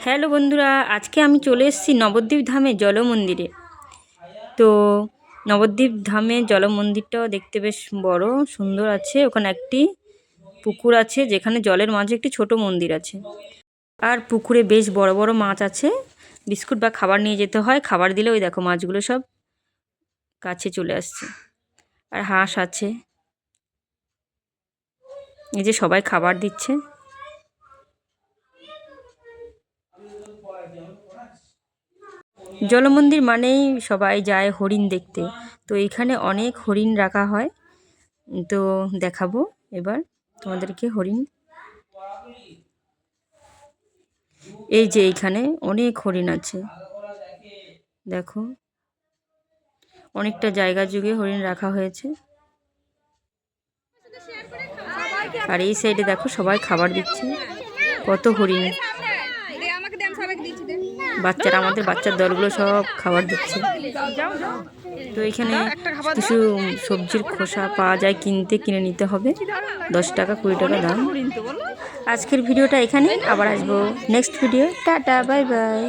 Hello বন্ধুরা, আজকে আমি চলে এসেছি নবদ্বীপ ধামে জল মন্দিরে তো নবদ্বীপ ধামে জল মন্দিরটাও দেখতে বেশ বড়, সুন্দর আছে। ওখানে একটি পুকুর আছে, যেখানে জলের মাঝে একটি ছোট মন্দির আছে। আর পুকুরে বেশ বড় বড় মাছ আছে। বিস্কুট বা খাবার নিয়ে যেতে হয়। খাবার দিলে ওই দেখো মাছগুলো সব কাছে চলে আসছে। আর হাঁস আছে। এই যে সবাই খাবার দিচ্ছে। জলমন্দির মানেই সবাই যায় হরিণ দেখতে। তো এইখানে অনেক হরিণ রাখা হয়। তো দেখাবো এবার তোমাদেরকে হরিণ। এই যে এইখানে অনেক হরিণ আছে। দেখো, অনেকটা জায়গা যুগে হরিণ রাখা হয়েছে। আর এই সাইডে দেখো সবাই খাবার দিচ্ছে। কত হরিণ। বাচ্চারা আমাদের বাচ্চার দলগুলো সব খাবার দিচ্ছে। তো এখানে কিছু সবজির খোসা পাওয়া যায়, কিনতে কিনে নিতে হবে। দশ টাকা, কুড়ি টাকা দাম। আজকের ভিডিওটা এখানে আবার আসব next video tata bye bye